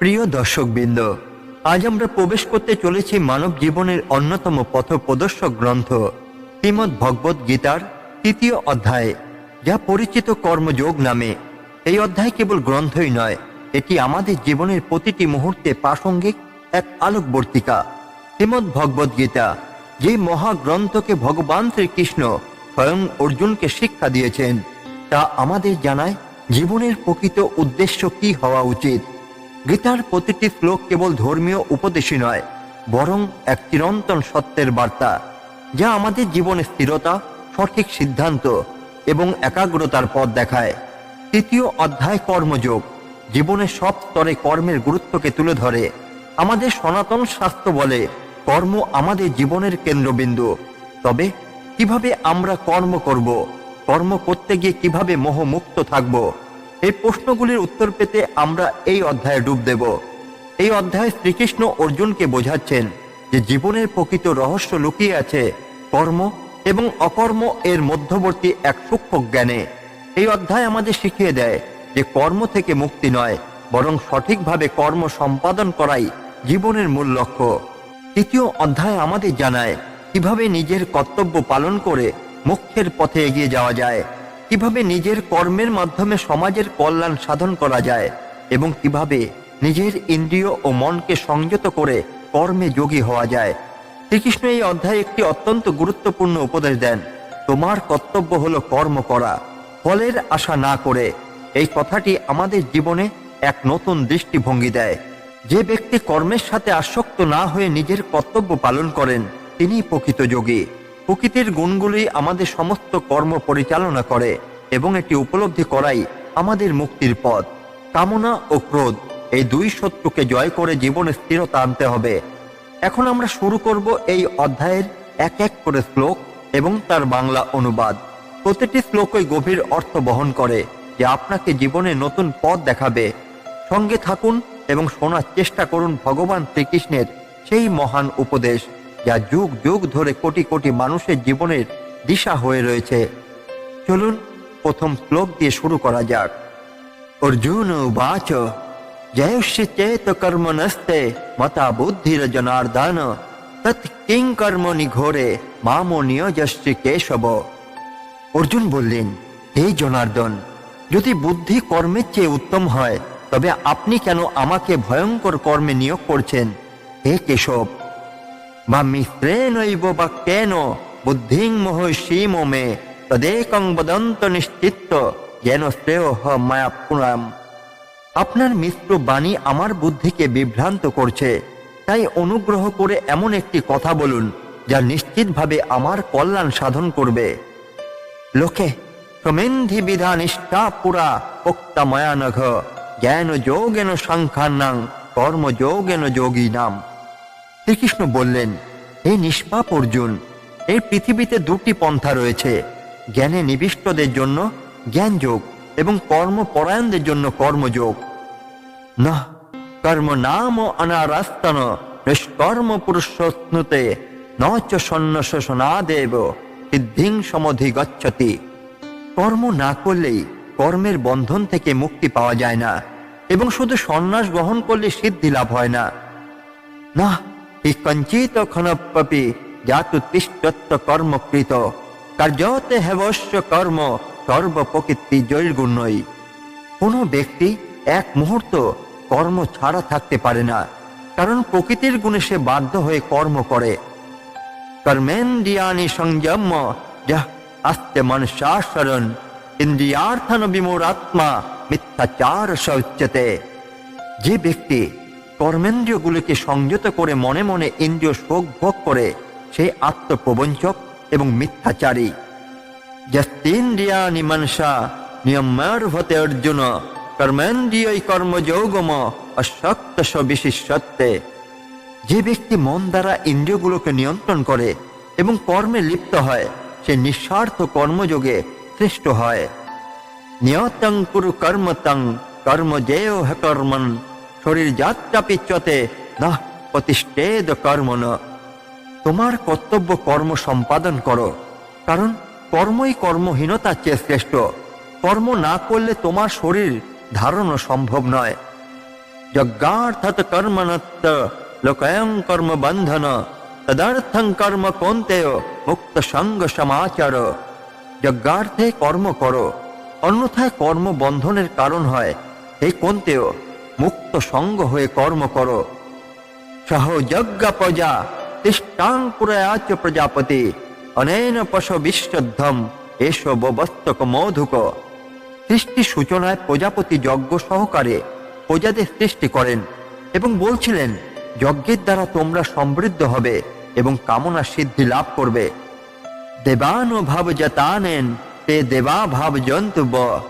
প্রিয় দর্শকবৃন্দ, আজ আমরা প্রবেশ করতে চলেছি মানব জীবনের অন্যতম পথ প্রদর্শক গ্রন্থ, শ্রীমদ ভগবত গীতার তৃতীয় অধ্যায়, যা পরিচিত কর্মযোগ নামে। এই অধ্যায় কেবল গ্রন্থই নয়, এটি আমাদের জীবনের প্রতিটি মুহূর্তে প্রাসঙ্গিক এক আলোকবর্তিকা। শ্রীমদ ভগবত গীতা, যে মহাগ্রন্থকে ভগবান শ্রীকৃষ্ণ স্বয়ং অর্জুনকে শিক্ষা দিয়েছেন, তা আমাদের জানায় জীবনের প্রকৃত উদ্দেশ্য কি হওয়া উচিত। গীতার প্রতিটি শ্লোক কেবল ধর্মীয় উপদেশই নয়, বরং এক চিরন্তন সত্যের বার্তা, যা আমাদের জীবনে স্থিরতা, সঠিক সিদ্ধান্ত এবং একাগ্রতার পথ দেখায়। তৃতীয় অধ্যায় কর্মযোগ জীবনের সব স্তরে কর্মের গুরুত্বকে তুলে ধরে। আমাদের সনাতন শাস্ত্র বলে, কর্ম আমাদের জীবনের কেন্দ্রবিন্দু। তবে, কীভাবে আমরা কর্ম করব, কর্ম করতে গিয়ে কীভাবে মোহমুক্ত থাকব? এই প্রশ্নগুলির উত্তর পেতে আমরা এই অধ্যায়ে ডুব দেব। এই অধ্যায়ে শ্রীকৃষ্ণ অর্জুনকে বোঝাচ্ছেন যে জীবনের প্রকৃত রহস্য লুকিয়ে আছে, কর্ম এবং অকর্ম এর মধ্যবর্তী এক সূক্ষ্ম জ্ঞানে। এই অধ্যায় আমাদের শিখিয়ে দেয় যে কর্ম থেকে মুক্তি নয়, বরং সঠিকভাবে কর্ম সম্পাদন করাই জীবনের মূল লক্ষ্য। তৃতীয় অধ্যায় আমাদের জানায় কীভাবে নিজের কর্তব্য পালন করে মুখ্যের পথে এগিয়ে যাওয়া যায়। কীভাবে নিজের কর্মের মাধ্যমে সমাজের কল্যাণ সাধন করা যায় এবং কীভাবে নিজের ইন্দ্রিয় ও মনকে সংযত করে কর্মে যোগী হওয়া যায়। শ্রীকৃষ্ণ এই অধ্যায়ে একটি অত্যন্ত গুরুত্বপূর্ণ উপদেশ দেন, তোমার কর্তব্য হলো কর্ম করা। ফলের আশা না করে এই কথাটি আমাদের জীবনে এক নতুন দৃষ্টিভঙ্গি দেয়। যে ব্যক্তি কর্মের সাথে আসক্ত না হয়ে নিজের কর্তব্য পালন করেন তিনি প্রকৃত যোগী। প্রকৃতির গুণগুলি আমাদের সমস্ত কর্ম পরিচালনা করে এবং এটি উপলব্ধি করাই আমাদের মুক্তির পথ। কামনা ও ক্রোধ এই দুই শত্রুকে জয় করে জীবনে স্থিরতা আনতে হবে। এখন আমরা শুরু করব এই অধ্যায়ের এক এক করে শ্লোক এবং তার বাংলা অনুবাদ। প্রতিটি শ্লোকই গভীর অর্থ বহন করে, যে আপনাকে জীবনে নতুন পথ দেখাবে। সঙ্গে থাকুন এবং শোনার চেষ্টা করুন ভগবান শ্রীকৃষ্ণের সেই মহান উপদেশ। যা যুগ যুগ ধরে কোটি কোটি মানুষের জীবনের দিশা হয়ে রয়েছে। চলুন প্রথম শ্লোক দিয়ে শুরু করা যাক। অর্জুন উবাচ, জয়শ্রী চেত কর্ম নস্তে মতা বুদ্ধির জনার্দন তৎ কিং কর্ম নিঘোরে মামো নিয়জশ্রী কেশব। অর্জুন বললেন, হে জনার্দন, যদি বুদ্ধি কর্মের চেয়ে উত্তম হয়, তবে আপনি কেন আমাকে ভয়ঙ্কর কর্মে নিয়োগ করছেন? হে কেশব বা মিশ্রেণৈব বা কেন? বুদ্ধিং মহর্ষিম মে তদেকং বদন্ত নিশ্চিত্ত। যেন শ্রেয় মায়া পুরাম আপনার মিশ্র বাণী আমার বুদ্ধিকে বিভ্রান্ত করছে। তাই অনুগ্রহ করে এমন একটি কথা বলুন, যা নিশ্চিতভাবে আমার কল্যাণ সাধন করবে। লোকে, প্রমেন্ধি বিধা নিষ্ঠা পুরা পোক্তা ময়ানঘ। জ্ঞান যোগেন সংখ্যানাং কর্ম যোগেন যোগী নাম শ্রীকৃষ্ণ বললেন, হে নিষ্পাপ অর্জুন এই পৃথিবীতে দুটি পন্থা রয়েছে, জ্ঞানে নিবিষ্টদের জন্য জ্ঞান যোগ এবং কর্মপরায়ণদের জন্য কর্মযোগ। না কর্ম নাম অনারাস্তন, নিষ্কর্ম পুরুষস্নুতে ন চ সন্ন্যাস সনাদেব সিদ্ধিং সমধি গচ্ছতি। কর্ম না করলেই কর্মের বন্ধন থেকে মুক্তি পাওয়া যায় না, এবং শুধু সন্ন্যাস গ্রহণ করলে সিদ্ধি লাভ হয় না। না কঞ্চিত ক্ষণপি জাতু তিষ্টত্ব কর্মকৃত কার্যতে হেবস্য কর্ম সর্বপ্রকৃতি জৈর্গুণ্যই কোনো ব্যক্তি এক মুহূর্ত কর্ম ছাড়া থাকতে পারে না, কারণ প্রকৃতির গুণে সে বাধ্য হয়ে কর্ম করে। কর্মেন্দ্রিয়ানি সংযম যহ আস্তে মনসাশরণ ইন্দ্রিয়ার্থন বিমূরাত্মা মিথ্যাচার শৌচ্যতে যে ব্যক্তি কর্মেন্দ্রিয়গুলিকে সংযত করে মনে মনে ইন্দ্রিয় শোক ভোগ করে, সে আত্মপ্রবঞ্চক এবং মিথ্যাচারী। যস্তিন্দ্রিয়ানি মনসা নিয়মার্ভতে অর্জুন, কর্মেন্দ্রিয় কর্মযোগম অশক্ত বিশিষ্যত্বে যে ব্যক্তি মন দ্বারা ইন্দ্রিয়গুলোকে নিয়ন্ত্রণ করে এবং কর্মে লিপ্ত হয়, সে নিঃস্বার্থ কর্মযোগে শ্রেষ্ঠ হয়। নিয়তং কুরু কর্মতং কর্ম জেয় কর্মন। শরীর যাত্রা পিচ্ছতে না প্রতিষ্ঠেদ কর্মন। তোমার কর্তব্য কর্ম সম্পাদন করো, কারণ কর্মই কর্মহীনতার চেয়ে শ্রেষ্ঠ। কর্ম না করলে তোমার শরীর ধারণও সম্ভব নয়। যজ্ঞার্থত কর্মণত্ত লোকয়ং কর্ম বন্ধন, তদর্থং কর্ম কোন্তেয় মুক্ত সঙ্গ সমাচার। যজ্ঞার্থে কর্ম করো, অন্যথায় কর্ম বন্ধনের কারণ হয়, হে কোন্তেয়। মুক্ত সঙ্গ হয়ে কর্ম করো। সহ যজ্ঞ প্রজা তিষ্টাং পুরায়াচ প্রজাপতি। অনেন পশ বিশ্বদ্ধম, এস বস্তক মধুক। সৃষ্টি সূচনায় প্রজাপতি যজ্ঞ সহকারে প্রজাদের সৃষ্টি করেন এবং বলছিলেন, যজ্ঞের দ্বারা তোমরা সমৃদ্ধ হবে এবং কামনা সিদ্ধি লাভ করবে। দেবানো ভাব যতানেন তে দেবা ভাব জন্তু ব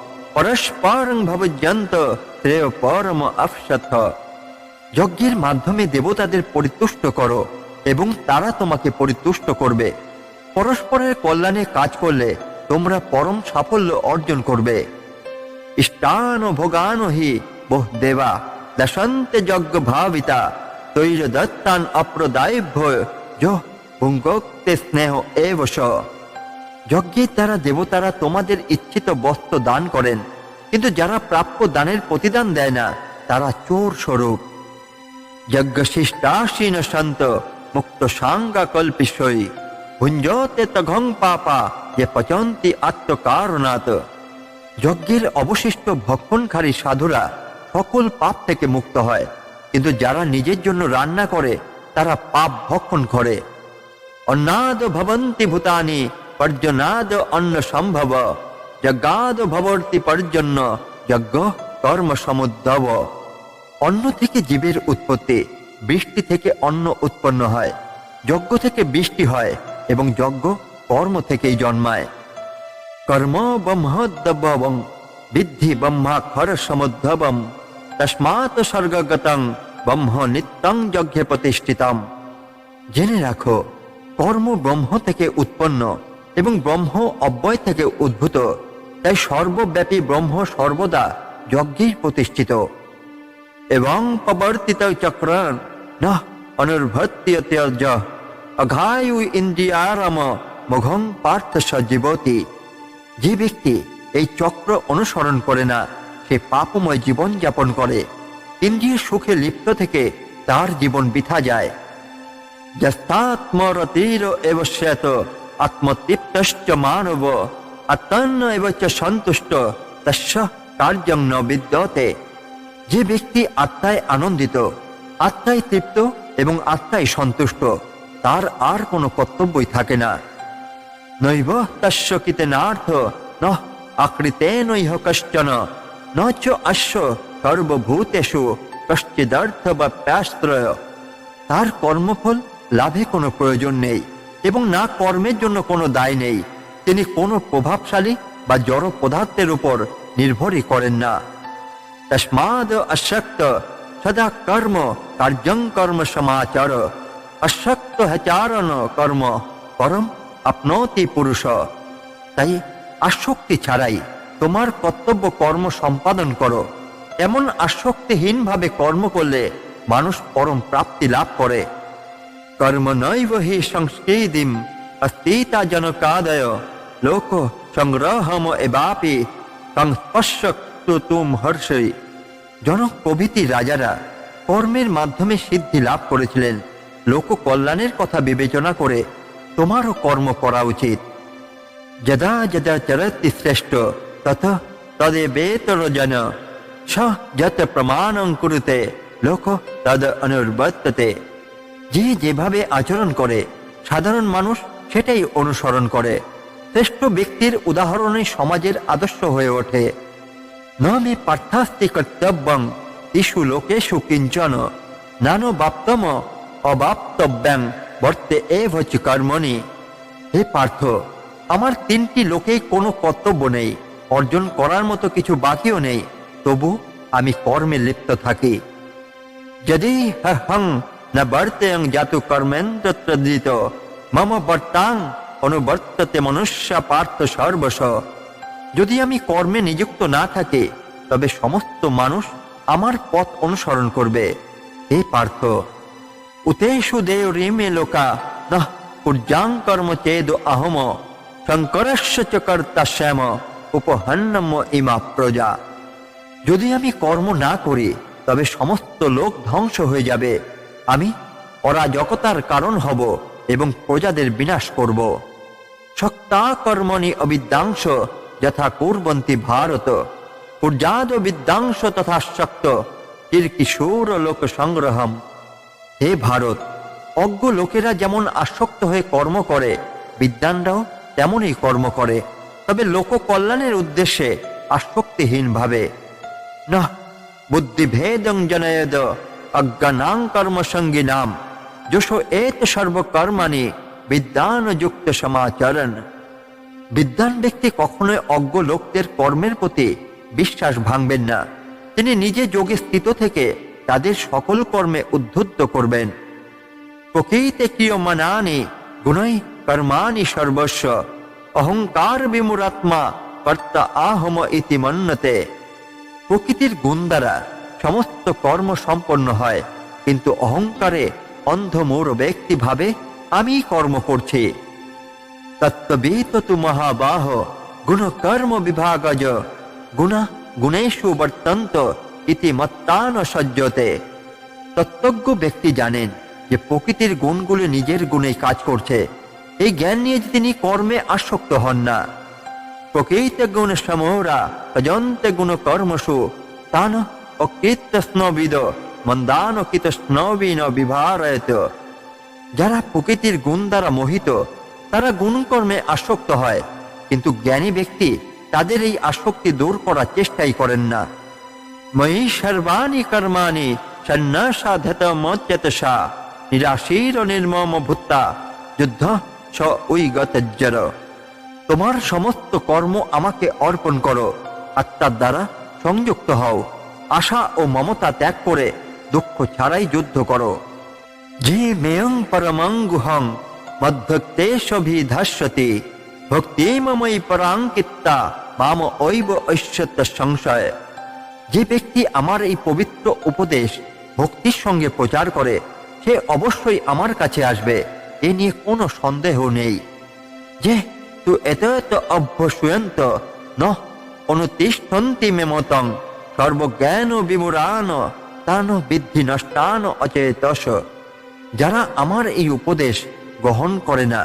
যজ্ঞের মাধ্যমে দেবতাদের পরিতুষ্ট করো এবং তারা তোমাকে পরিতুষ্ট করবে। পরস্পরের কল্যাণে কাজ করলে তোমরা পরম সাফল্য অর্জন করবে। ইষ্টান ভোগান হি বহ দেবা, দশন্তে যজ্ঞ ভাবিতা তৈর দত্তান অপ্রদায়ভ্য যো ভুঙ্গোক্তে স্নেহ এবস যজ্ঞের দ্বারা দেবতারা তোমাদের ইচ্ছিত বস্ত্র দান করেন, কিন্তু যারা প্রাপ্য দানের প্রতিদান দেয় না, তারা চোর স্বরূপ। যজ্ঞশিষ্টাসীন সন্ত মুক্ত সাঙ্গা কল্পিসই ভুঞ্জতে তঘং পাপা, যে পচন্তি আত্মকারণাত। যজ্ঞের অবশিষ্ট ভক্ষণকারী সাধুরা সকল পাপ থেকে মুক্ত হয়, কিন্তু যারা নিজের জন্য রান্না করে, তারা পাপ ভক্ষণ করে। অন্নাদ ভবন্তি ভূতানি পর্যনাদ অন্ন সম্ভব যজ্ঞাদ ভবর্তি পর্যন্ন যজ্ঞ কর্ম সমুদ্রব অন্ন থেকে জীবের উৎপত্তি, বৃষ্টি থেকে অন্ন উৎপন্ন হয়, যজ্ঞ থেকে বৃষ্টি হয়, এবং যজ্ঞ কর্ম থেকেই জন্মায়। কর্ম ব্রহ্মোদ্ভবং, বিদ্ধি ব্রহ্মাক্ষর সমুদ্ভবম তস্মাৎ স্বর্গগতং ব্রহ্ম নিত্যং যজ্ঞে প্রতিষ্ঠিতম। জেনে রাখো, কর্ম ব্রহ্ম থেকে উৎপন্ন এবং ব্রহ্ম অব্যয় থেকে উদ্ভূত। তাই সর্বব্যাপী ব্রহ্ম সর্বদা যজ্ঞেই প্রতিষ্ঠিত। এবং প্রবর্তিত চক্রান না অনুর্ভত্যজ অঘায়ু ইন্দ্রিয়ারাম মঘং পার্থ সজীবতী যে ব্যক্তি এই চক্র অনুসরণ করে না, সে পাপময় জীবন যাপন করে। ইন্দ্রিয় সুখে লিপ্ত থেকে তার জীবন বিথা যায়। যস্তাত্মরতির এব শ্বেত আত্মতৃপ্তশ্চ মানব আত্মন্ন এব চ সন্তুষ্ট, তস্য কার্যং ন বিদ্যতে। যে ব্যক্তি আত্মায় আনন্দিত, আত্মায় তৃপ্ত এবং আত্মায় সন্তুষ্ট, তার আর কোনো কর্তব্যই থাকে না। নৈব তস্য কিতে নার্থ, ন আকৃতে নৈহ কশ্চন ন চ অশ্ব সর্বভূতেষু কশ্চিদর্থ বা প্যাস্ত্রয় তার কর্মফল লাভে কোনো প্রয়োজন নেই। এবং না কর্মের জন্য কোনো দায় নেই। তিনি কোনো প্রভাবশালী বা জড় পদার্থের উপর নির্ভরই করেন না। তস্মাদ অশক্ত সদা কর্ম কার্যং কর্ম সমাচার। অশক্ত হচারণ কর্ম পরম আপনতি পুরুষ। তাই আসক্তি ছাড়াই তোমার কর্তব্য কর্ম সম্পাদন করো। এমন আসক্তিহীনভাবে কর্ম করলে মানুষ পরম প্রাপ্তি লাভ করে। কর্ম নৈব হি সংস্কৃতিম অস্তিতা জনকাদয় লোক সংগ্রহম এবাপি সংস্পর্শক্তু তুম হর্ষই জনক প্রভৃতি রাজারা কর্মের মাধ্যমে সিদ্ধি লাভ করেছিলেন। লোক কল্যাণের কথা বিবেচনা করে তোমারও কর্ম করা উচিত। যদা যদা চরতি শ্রেষ্ঠ, তত তদে বেতর জন স যত প্রমাণং কুরুতে, লোক তদ অনুর্বর্ততে যে যেভাবে আচরণ করে, সাধারণ মানুষ সেটাই অনুসরণ করে। শ্রেষ্ঠ ব্যক্তির উদাহরণে সমাজের আদর্শ হয়ে ওঠে। ন মে পার্থাস্তি কর্তব্যং ইসু লোকেশু কিঞ্চন, নানো বাপ্তম অবাপ্তব্যাং, বর্তে এভ চ কর্মণি। হে পার্থ, আমার তিনটি লোকেই কোনো কর্তব্য নেই, অর্জন করার মতো কিছু বাকিও নেই, তবু আমি কর্মে লিপ্ত থাকি। যদি হং না বর্তেয়ং জাতু কর্মেন্দ্রদিত মম বর্তাং অনুবর্ততে মনুষ্য পার্থ সর্বস যদি আমি কর্মে নিযুক্ত না থাকি তবে সমস্ত মানুষ আমার পথ অনুসরণ করবে হে পার্থ উতেষু দেয় রিমে লোকা নঃ পূর্যাং কর্ম চেদ আহম শঙ্করস্য চ কর্তা শ্যাম উপহন্নম ইমা প্রজা যদি আমি কর্ম না করি তবে সমস্ত লোক ধ্বংস হয়ে যাবে আমি অরাজকতার কারণ হব এবং প্রজাদের বিনাশ করব। শক্তা কর্মণি অবিদ্যাংশ যথা কুর্বন্তি ভারত। কুর্জাদ বিদ্যাংশ তথা শক্ত কিশোর লোক সংগ্রহম। হে ভারত, অজ্ঞ লোকেরা যেমন আসক্ত হয়ে কর্ম করে, বিদ্যানরাও তেমনই কর্ম করে। তবে লোক কল্যাণের উদ্দেশ্যে আসক্তিহীন ভাবে না বুদ্ধিভেদং জনয়দ। অজ্ঞানাং কর্মসঙ্গী নাম যশ এত সর্বকর্মাণি বিদ্যান যুক্ত সমাচরণ বিদ্যান ব্যক্তি কখনোই অজ্ঞ লোকদের কর্মের প্রতি বিশ্বাস ভাঙবেন না তিনি নিজে যোগে স্থিত থেকে তাদের সকল কর্মে উদ্ধুদ্ধ করবেন প্রকৃতে ক্রিয়মানানি গুণই কর্মাণি সর্বস্ব অহংকার বিমুরাত্মা কর্তা আহম ইতি মন্যতে প্রকৃতির গুণ দ্বারা সমস্ত কর্ম সম্পন্ন হয়, কিন্তু অহংকারে অন্ধমূর ব্যক্তি ভাবে আমি কর্ম করছি। তত্ত্ববিত মহাবাহ, গুণ কর্ম বিভাগজ, গুণ গুণেশু বর্তন্ত ইতি মত্তান সজ্জতে। তত্ত্বজ্ঞ ব্যক্তি জানেন যে প্রকৃতির গুণগুলি নিজের গুণে কাজ করছে। এই জ্ঞান নিয়ে যে তিনি কর্মে আসক্ত হন না, প্রকৃত গুণ সমরা তজন্তে গুণ কর্মসু তান অকৃত স্নবিদ মন্দান কৃত স্নবীন বিভারয়ত। যারা প্রকৃতির গুণ দ্বারা মোহিত, তারা গুণকর্মে আসক্ত হয়, কিন্তু জ্ঞানী ব্যক্তি তাদের এই আসক্তি দূর করার চেষ্টাই করেন না। ময়ী সর্বাণী কর্মাণি সন্ন্যাসাধত মচ্যতসা, নিরাশীর নির্মম ভূত্তা, যুদ্ধ স উইগতজ্জর তোমার সমস্ত কর্ম আমাকে অর্পণ করো আত্মার দ্বারা সংযুক্ত হও। আশা ও মমতা ত্যাগ করে দুঃখ ছাড়াই যুদ্ধ করো। যে মেয়ং পরমং গুহং মধ্যক্তেশভিধাস্যতি ভক্তিময়ী পরাঙ্কিত্তা মাম ঐব ঐশ্বত সংশয়। যে ব্যক্তি আমার এই পবিত্র উপদেশ ভক্তির সঙ্গে প্রচার করে, সে অবশ্যই আমার কাছে আসবে, এ নিয়ে কোনো সন্দেহ নেই। যে তু এত এত অভ্যসুয়ন্ত ন অনুতিষ্ঠন্তি মেমতং সর্বজ্ঞান বিমুরান তান বিদ্ধি নষ্টান অচেতস। যারা আমার এই উপদেশ গ্রহণ করে না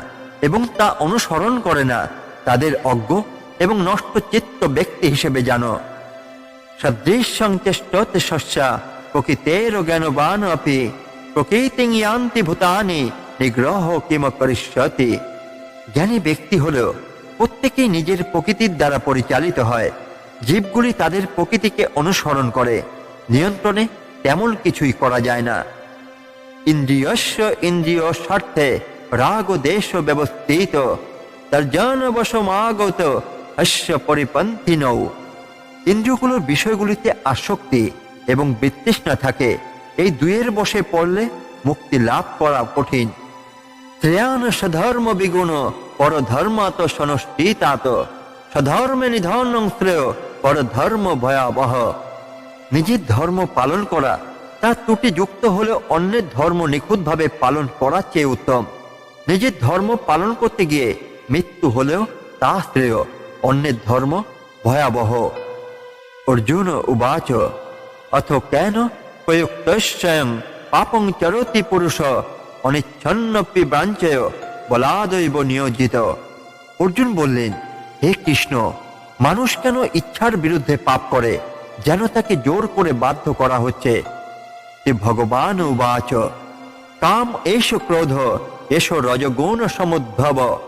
এবং তা অনুসরণ করে না, তাদের অজ্ঞ এবং নষ্ট চিত্ত ব্যক্তি হিসেবে জানো। সদৃশ্যং চেষ্টতে শস্যা, প্রকৃতের জ্ঞানবান অপি, প্রকৃতিং ইয়ান্তি ভূতানি, নিগ্রহ কিম করিষ্যতি। জ্ঞানী ব্যক্তি হলেও প্রত্যেকেই নিজের প্রকৃতির দ্বারা পরিচালিত হয়। জীবগুলি তাদের প্রকৃতিকে অনুসরণ করে। নিয়ন্ত্রণে তেমন কিছুই করা যায় না। ইন্দ্রিয়স্য ইন্দ্রিয় স্বার্থে রাগ দেশ ব্যবস্থিত। তর্জন বশমাগত অশ্য পরিপন্থী নৌ। ইন্দ্রিয়গুলোর বিষয়গুলিতে আসক্তি এবং বিতৃষ্ণা থাকে। এই দুয়ের বসে পড়লে মুক্তি লাভ করা কঠিন। শ্রেয়ান সধর্ম বিগুণ পরধর্মাত সনষ্টিতাত সধর্মে নিধন শ্রেয় পরধর্ম ভয়াবহ। নিজের ধর্ম পালন করা তার ত্রুটি যুক্ত হলে অন্যের ধর্ম নিখুঁতভাবে পালন করার চেয়ে উত্তম। নিজের ধর্ম পালন করতে গিয়ে মৃত্যু হলেও তা শ্রেয়, অন্যের ধর্ম ভয়াবহ। অর্জুন উবাচ, অথ কেন প্রযুক্তস্বয়ং পাপং চরতি পুরুষ অনিচ্ছন্নপি ব্রাঞ্চয় বলাদৈব নিয়োজিত? অর্জুন বললেন, হে কৃষ্ণ মানুষ কেন ইচ্ছার বিরুদ্ধে পাপ করে? যেন তাকে জোর করে বাধ্য করা হচ্ছে। ভগবান উবাচ। কাম এষ ক্রোধ এষ রজগুণ সমুদ্ভব।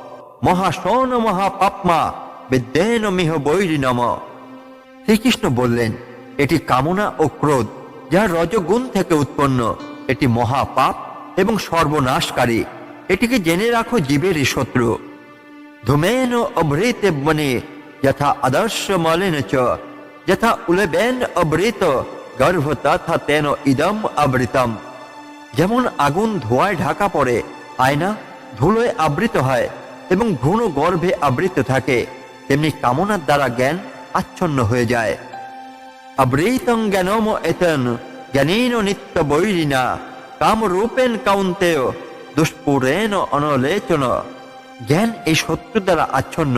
মহাসন মহাপাপমা, বিদ্যেন মিহ বৈরি নম শ্রীকৃষ্ণ বললেন, এটি কামনা ও ক্রোধ, যা রজগুণ থেকে উৎপন্ন। এটি মহাপাপ এবং সর্বনাশকারী। এটিকে জেনে রাখো জীবেরই শত্রু। ধূমেন অভৃতে বনে যথা আদর্শ মলিন চ যথা উলেবেন অবৃত গর্ভ তথা তেন ইদম আবৃতম যেমন আগুন ধোঁয়ায় ঢাকা পড়ে আয়না ধুলোয় আবৃত হয় এবং ভ্রূণ গর্ভে আবৃত থাকে তেমনি কামনার দ্বারা জ্ঞান আচ্ছন্ন হয়ে যায় আবৃতং জ্ঞানম এতন জ্ঞানেন নিত্য বৈরিনা কামরূপেন কাউন্তেয় দুষ্পুরেন অনলেচন জ্ঞান এই শত্রু দ্বারা আচ্ছন্ন।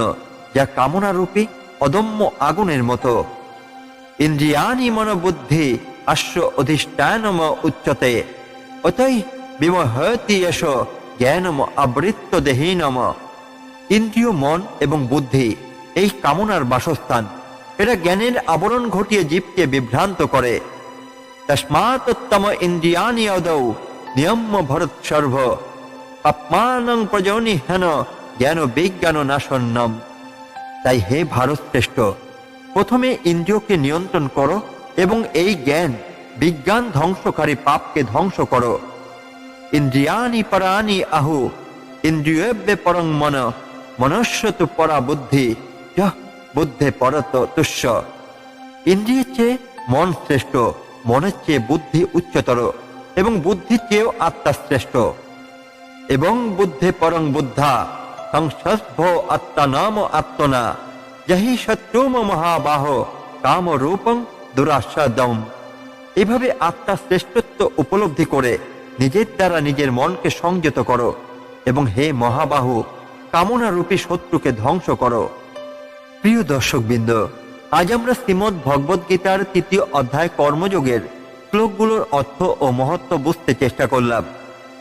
যা কামনারূপী অদম্য আগুনের মতো। ইন্দ্রিয়ানি মনোবুদ্ধি আশ্ব অধিষ্ঠানম উচ্চতে। অতই বিমহতি এস জ্ঞানম আবৃত্ত দেহীনম। ইন্দ্রিয় মন এবং বুদ্ধি, এই কামনার বাসস্থান, এরা জ্ঞানের আবরণ ঘটিয়ে জীবকে বিভ্রান্ত করে। তস্মাত্তম ইন্দ্রিয়ানি অদৌ নিয়ম্য ভরত সর্ব। আপমানং প্রজনি হেন জ্ঞান বিজ্ঞান নাশন্নম তাই হে ভারত শ্রেষ্ঠ, প্রথমে ইন্দ্রিয়কে নিয়ন্ত্রণ করো এবং এই জ্ঞান বিজ্ঞান ধ্বংসকারী পাপকে ধ্বংস করো। ইন্দ্রিয়ানি পরানি আহু ইন্দ্রিয়েব্যে পরং মন মনস্য তু পরা বুদ্ধি বুদ্ধে পরত তুষ্য। ইন্দ্রিয়ের চেয়ে মন শ্রেষ্ঠ, মনের চেয়ে বুদ্ধি উচ্চতর এবং বুদ্ধির চেয়েও আত্মা শ্রেষ্ঠ। এবং বুদ্ধে পরং বুদ্ধা সংসর্ভ আত্মা নাম আত্মনা যহি মহাবাহ কাম রূপং দুরাস্বাদম এভাবে শ্রেষ্ঠত্ব উপলব্ধি করে নিজের দ্বারা নিজের মনকে সংযত করো এবং হে মহাবাহু কামনা রূপী শত্রুকে ধ্বংস করো। প্রিয় দর্শকবৃন্দ, আজ আমরা শ্রীমদ ভগবদ গীতার তৃতীয় অধ্যায় কর্মযোগের শ্লোকগুলোর অর্থ ও মহত্ব বুঝতে চেষ্টা করলাম।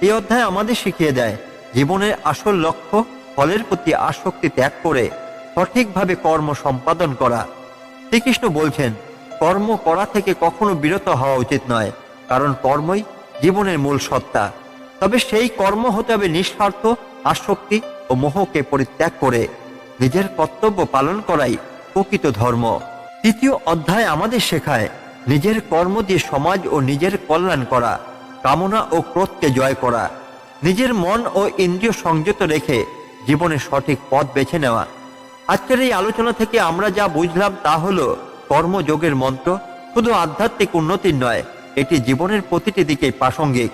এই অধ্যায় আমাদের শিখিয়ে দেয় জীবনের আসল লক্ষ্য ফলের প্রতি আসক্তি ত্যাগ করে সঠিকভাবে কর্ম সম্পাদন করা। শ্রীকৃষ্ণ বলছেন, কর্ম করা থেকে কখনো বিরত হওয়া উচিত নয়, কারণ কর্মই জীবনের মূল সত্তা। তবে সেই কর্ম হতে হবে নিঃস্বার্থ, আসক্তি ও মোহকে পরিত্যাগ করে। নিজের কর্তব্য পালন করাই প্রকৃত ধর্ম। তৃতীয় অধ্যায় আমাদের শেখায়, নিজের কর্ম দিয়ে সমাজ ও নিজের কল্যাণ করা, কামনা ও ক্রোধকে জয় করা। নিজের মন ও ইন্দ্রিয় সংযত রেখে জীবনে সঠিক পথ বেছে নেওয়া। আজকের এই আলোচনা থেকে আমরা যা বুঝলাম তা হলো, কর্মযোগের মন্ত্র শুধু আধ্যাত্মিক উন্নতির নয়, এটি জীবনের প্রতিটি দিকেই প্রাসঙ্গিক।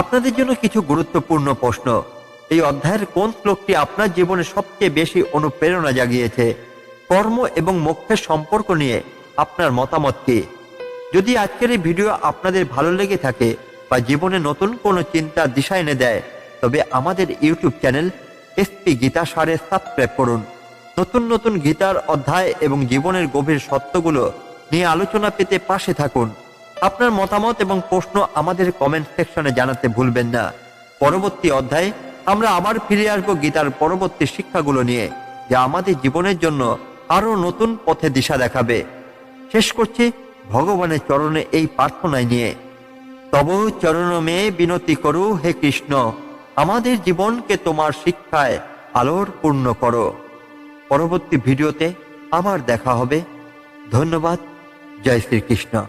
আপনাদের জন্য কিছু গুরুত্বপূর্ণ প্রশ্ন। এই অধ্যায়ের কোন শ্লোকটি আপনার জীবনে সবচেয়ে বেশি অনুপ্রেরণা জাগিয়েছে? কর্ম এবং মোক্ষের সম্পর্ক নিয়ে আপনার মতামত কি? যদি আজকের এই ভিডিও আপনাদের ভালো লেগে থাকে বা জীবনে নতুন কোনো চিন্তা দিশা এনে দেয়, তবে আমাদের ইউটিউব চ্যানেল এসপি গীতা সারে সাবস্ক্রাইব করুন নতুন নতুন গীতার অধ্যায় এবং জীবনের গভীর সত্যগুলো নিয়ে আলোচনা পেতে পাশে থাকুন। আপনার মতামত এবং প্রশ্ন আমাদের কমেন্ট সেকশনে জানাতে ভুলবেন না। পরবর্তী অধ্যায়ে আমরা আবার ফিরে আসব গীতার পরবর্তী শিক্ষাগুলো নিয়ে, যা আমাদের জীবনের জন্য আরও নতুন পথে দিশা দেখাবে। শেষ করছি ভগবানের চরণে এই প্রার্থনায় নিয়ে। তব চরণ মেয়ে বিনতি করু হে কৃষ্ণ। আমাদের জীবনকে তোমার শিক্ষায় আলোর পূর্ণ করো। পরবর্তী ভিডিওতে আবার দেখা হবে। ধন্যবাদ। জয় শ্রীকৃষ্ণ।